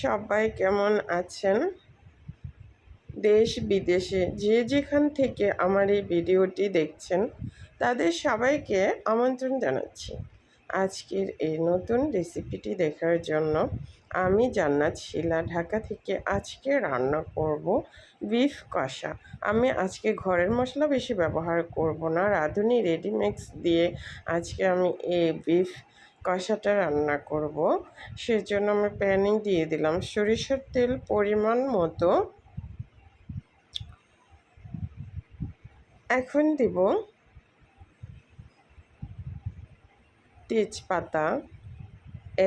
সবাই কেমন আছেন? দেশ বিদেশে যে যেখান থেকে আমার এই ভিডিওটি দেখছেন, তাদের সবাইকে আমন্ত্রণ জানাচ্ছি। আজকের এই নতুন রেসিপিটি দেখার জন্য আমি জান্নাত শিলা ঢাকা থেকে আজকে রান্না করব বিফ কষা। আমি আজকে ঘরের মশলা বেশি ব্যবহার করব না। রাঁধুনি রেডিমিক্স দিয়ে আজকে আমি এই বিফ কষাটা রান্না করব। সেজন্য আমি প্যানিং দিয়ে দিলাম। সরিষার তেল পরিমাণ মতো এখন দিব তেজপাতা,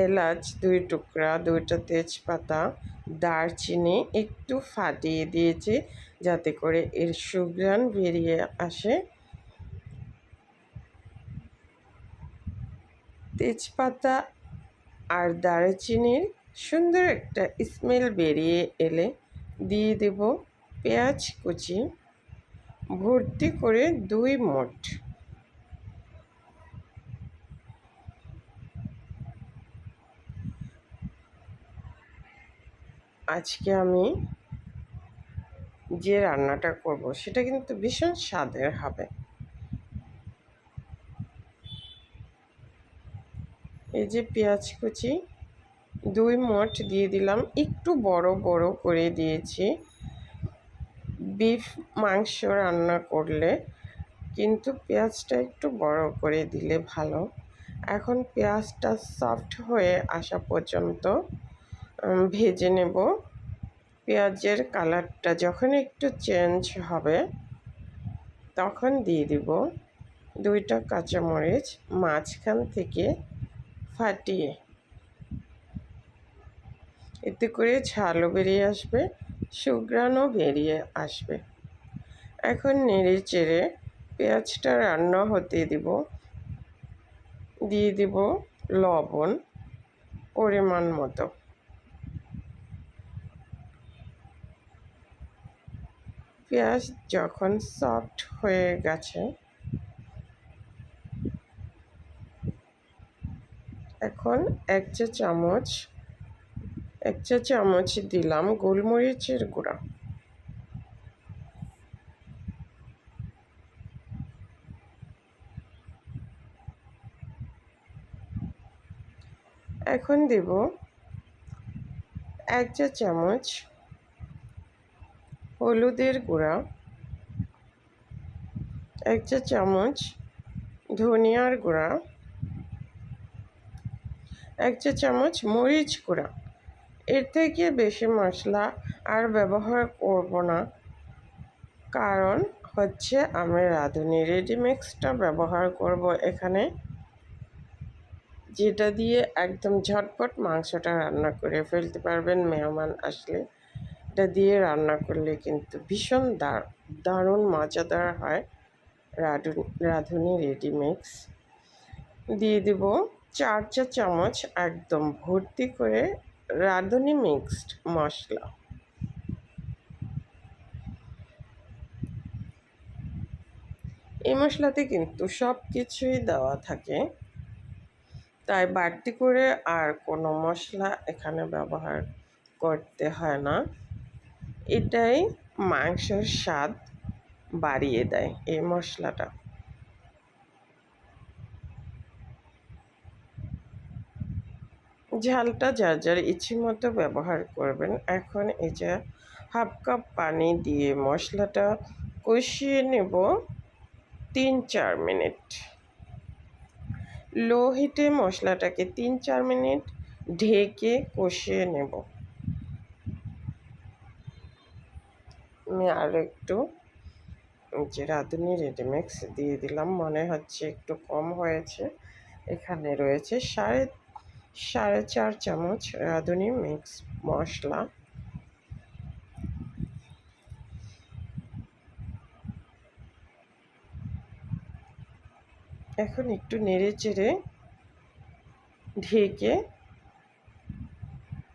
এলাচ দুই টুকরা, দুইটা তেজপাতা, দারচিনি একটু ফাটিয়ে দিয়েছি যাতে করে এর সুগ্রান বেরিয়ে আসে। তেজপাতা আর দারচিনির সুন্দর একটা স্মেল বেরিয়ে এলে দিয়ে দেব পেঁয়াজ কুচি। ভর্তি করে দুই মোট। আজকে আমি যে রান্নাটা করব, সেটা কিন্তু ভীষণ স্বাদের হবে। যে পেঁয়াজ কুচি, দুই মোট দিয়ে দিলাম। একটু বড় বড় করে দিয়েছি। বিফ, মাংস রান্না করলে কিন্তু পেঁয়াজটা একটু বড় করে দিলে ভালো। এখন পেঁয়াজটা সফট হয়ে আসা পর্যন্ত ভেজে নেব। পেঁয়াজের কালারটা যখন একটু চেঞ্জ হবে, তখন দিয়ে দিব দুইটা কাঁচামরিচ। মাঝখান থেকে ফাটিয়ে। এতে করে ঝালও বেরিয়ে আসবে সুগ্রানও বেরিয়ে আসবে। এখন নেড়ে চেড়ে পেঁয়াজটা রান্না হতে দিব। দিয়ে দিব লবণ পরিমাণ মতো। পেঁয়াজ যখন সফট হয়ে গেছে এখন এক চা চামচ, এক চা চামচ দিলাম গোলমরিচের গুঁড়া। এখন দেব এক চা চামচ হলুদের গুঁড়া, এক চা চামচ ধনিয়ার গুঁড়া এক চা চামচ মরিচ গুঁড়া। এর থেকে বেশি মশলা আর ব্যবহার করব না। কারণ হচ্ছে আমি রাঁধুনি রেডিমিক্সটা ব্যবহার করব এখানে। যেটা দিয়ে একদম ঝটপট মাংসটা রান্না করে ফেলতে পারবেন মেহমান আসলে। এটা দিয়ে রান্না করলে কিন্তু ভীষণ দারুণ মজাদার হয় রাঁধুনি রেডিমিক্স। দিয়ে দিব চার চা চামচ একদম ভর্তি করে রাঁধুনি মিক্সড মশলা। এই মশলাতে কিন্তু সব কিছুই দেওয়া থাকে। তাই বাড়তি করে আর কোনো মশলা এখানে ব্যবহার করতে হয় না। এটাই মাংসের স্বাদ বাড়িয়ে দেয় এই মশলাটা। ঝালটা যার যার ইচ্ছে মতো ব্যবহার করবেন। এখন যে হাফ কাপ পানি দিয়ে মশলাটা কষিয়ে নেব তিন চার মিনিট। লো হিটে মশলাটাকে তিন চার মিনিট ঢেকে কষিয়ে নেব। আমি আর একটু যে রাঁধুনি রেডিমিক্স দিয়ে দিলাম, মনে হচ্ছে একটু কম হয়েছে। এখানে রয়েছে সাড়ে সাড়ে চার চামচ রাঁধুনি মিক্স মশলা। এখন একটু নেড়ে চেড়ে ঢেকে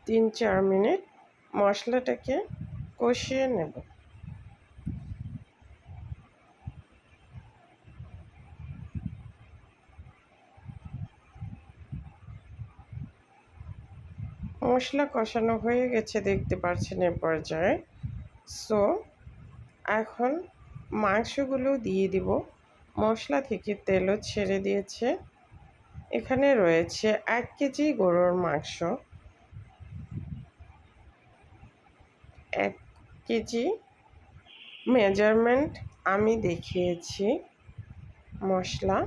তিন চার মিনিট মশলাটাকে কষিয়ে নেব। মশলা কষানো হয়ে গেছে দেখতে পাচ্ছেন এ পর্যায়ে। সো এখন মাংসগুলো দিয়ে দিব। মশলা থেকে তেলও ছেড়ে দিয়েছে। এখানে রয়েছে এক কেজি গরুর মাংস। এক কেজি মেজারমেন্ট আমি দেখিয়েছি মশলা।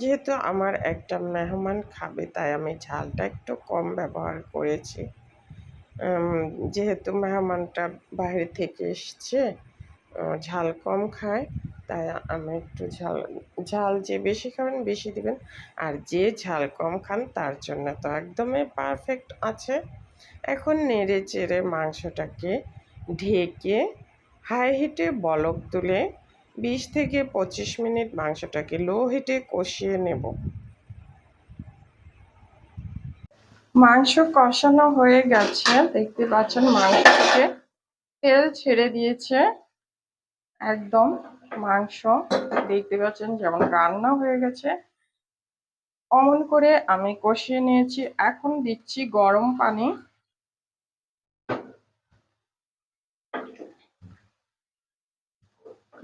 যেহেতু আমার একটা মেহমান খাবে, তাই আমি ঝালটা একটু কম ব্যবহার করেছি। যেহেতু মেহমানটা বাইরে থেকে এসছে ঝাল কম খায়, তাই আমি একটু ঝাল ঝাল যে বেশি খাবেন বেশি দিবেন, আর যে ঝাল কম খান তার জন্য তো একদমই পারফেক্ট আছে। এখন নেড়ে চেড়ে মাংসটাকে ঢেকে হাই হিটে বলক তুলে বিশ থেকে পঁচিশ মিনিট মাংসটাকে লো হিটে কষিয়ে নেব। মাংস কষানো হয়ে গেছে। দেখতে পাচ্ছেন মাংস থেকে তেল ছেড়ে দিয়েছে। একদম মাংস, দেখতে পাচ্ছেন যেমন রান্না হয়ে গেছে। অমন করে আমি কষিয়ে নিয়েছি। এখন দিচ্ছি গরম পানি।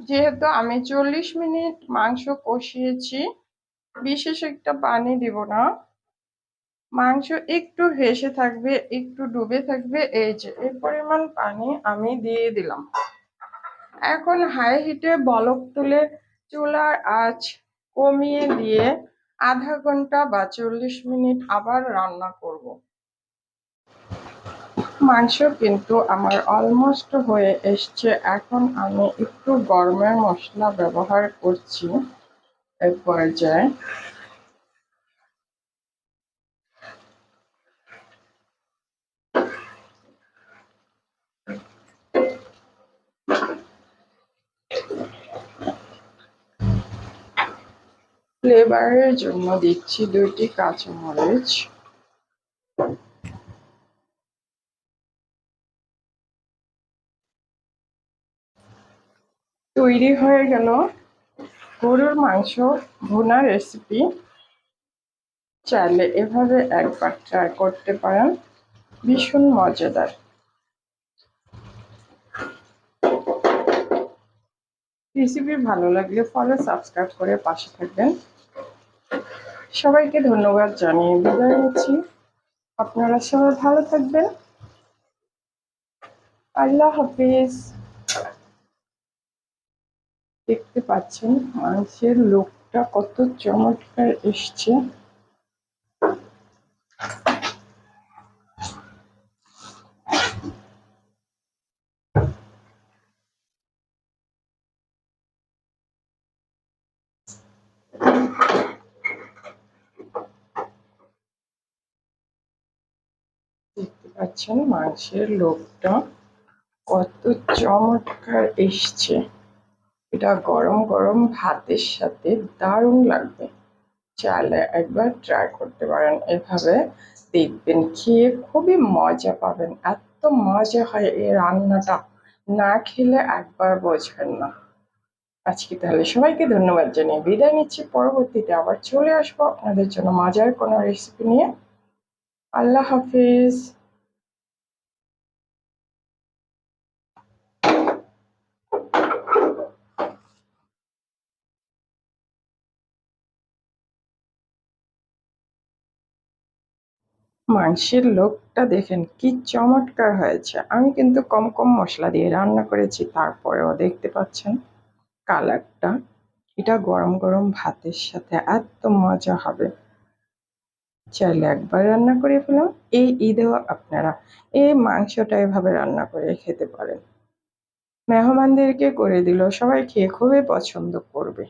যেহেতু আমি চল্লিশ মিনিট মাংস কষিয়েছি, বিশেষ একটা পানি দিব না। মাংস একটু হেসে থাকবে, একটু ডুবে থাকবে, এই যে এই পরিমাণ পানি আমি দিয়ে দিলাম। এখন হাই হিটে বলক তুলে চুলার আঁচ কমিয়ে দিয়ে আধা ঘণ্টা বা চল্লিশ মিনিট আবার রান্না করব। মাংস কিন্তু আমার অলমোস্ট হয়ে এসছে। এখন আমি একটু গরমের মশলা ব্যবহার করছি এক পর্যায়ে। ফ্লেভারের জন্য দিচ্ছি দুইটি কাঁচামরিচ। তৈরি হয়ে গেল গরুর মাংস ভুনা রেসিপি চাইলে এভাবে একবার ট্রাই করতে পারেন, ভীষণ মজাদার। রেসিপি ভালো লাগলে ফলো সাবস্ক্রাইব করে পাশে থাকবেন। সবাইকে ধন্যবাদ জানিয়ে বিদায় নিচ্ছি। আপনারা সবাই ভালো থাকবেন। আল্লাহ হাফিজ। দেখতে পাচ্ছেন মাংসের লোকটা কত চমৎকার এসছে। দেখতে পাচ্ছেন মাংসের লোকটা কত চমৎকার এসছে। এটা গরম গরম ভাতের সাথে দারুণ লাগবে। চাইলে একবার ট্রাই করতে পারেন। এভাবে দেখবেন খেয়ে খুবই মজা পাবেন। এত মজা হয় এই রান্নাটা। না খেলে একবার বোঝবেন না। আজকে তাহলে সবাইকে ধন্যবাদ জানিয়ে বিদায় নিচ্ছি। পরবর্তীতে আবার চলে আসব আপনাদের জন্য মজার কোনো রেসিপি নিয়ে। আল্লাহ হাফিজ। মাংসের লোকটা দেখেন কি চমৎকার হয়েছে। আমি কিন্তু কম কম মশলা দিয়ে রান্না করেছি, তারপরেও দেখতে পাচ্ছেন কালারটা। এটা গরম গরম ভাতের সাথে এত মজা হবে। চাইলে একবার রান্না করে ফেলাম এই ঈদেও আপনারা এই মাংসটা এভাবে রান্না করে খেতে পারেন। মেহমানদেরকে করে দিল, সবাই খেয়ে খুবই পছন্দ করবে।